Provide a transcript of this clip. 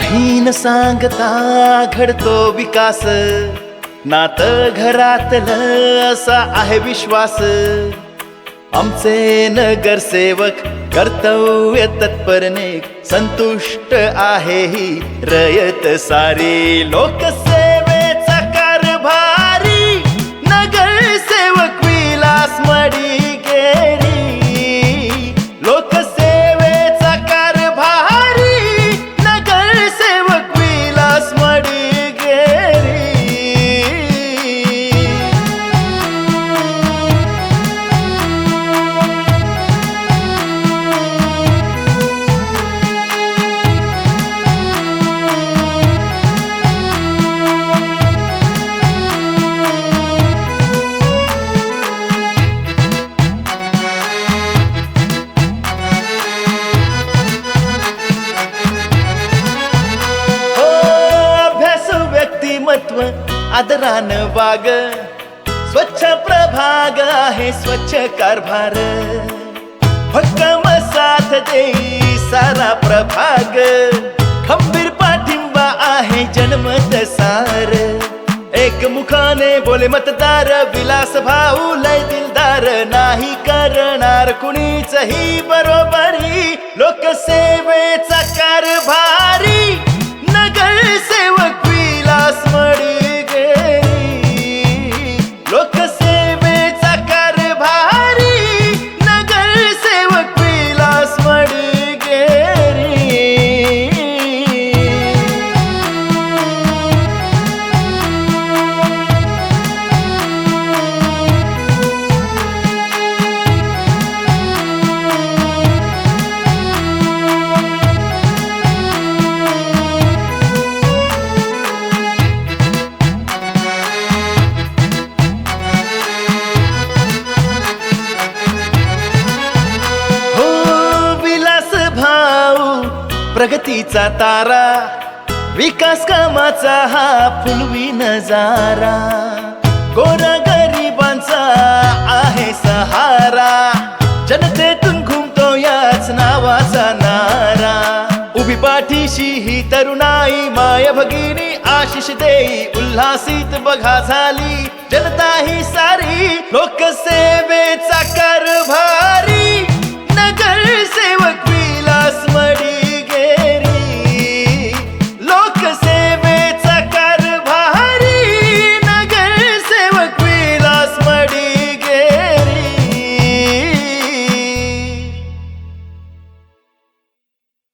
काही न सांगता घडतो विकास. नात घरातलं असा आहे विश्वास. आमचे नगरसेवक कर्तव्य तत्परने संतुष्ट आहे ही रयत सारी. लोकसेवेचा कारभारी नगरसेवक व्यक्तिमत्व आदरानं वाग. स्वच्छ प्रभाग आहे स्वच्छ कारभार. भक्कम साथ देई सारा प्रभाग. खंबीर पाठिंबा आहे जनमत सार एक मुखाने बोले मतदार विलास भाऊ लय दिलदार. नाही करणार कुणीच ही बरोबरी. लोकसेवेचा कारभारी. प्रगतीचा तारा विकास कामाचा हा फुलवी नजारा गोरा गरिबांचा आहे सहारा जनतेतून घुमतो याच नावाचा नारा. उभी पाठीशी ही तरुणाई माय भगिनी आशिष देई उल्हासित बघा झाली. जनता ही सारी लोकसेवेचा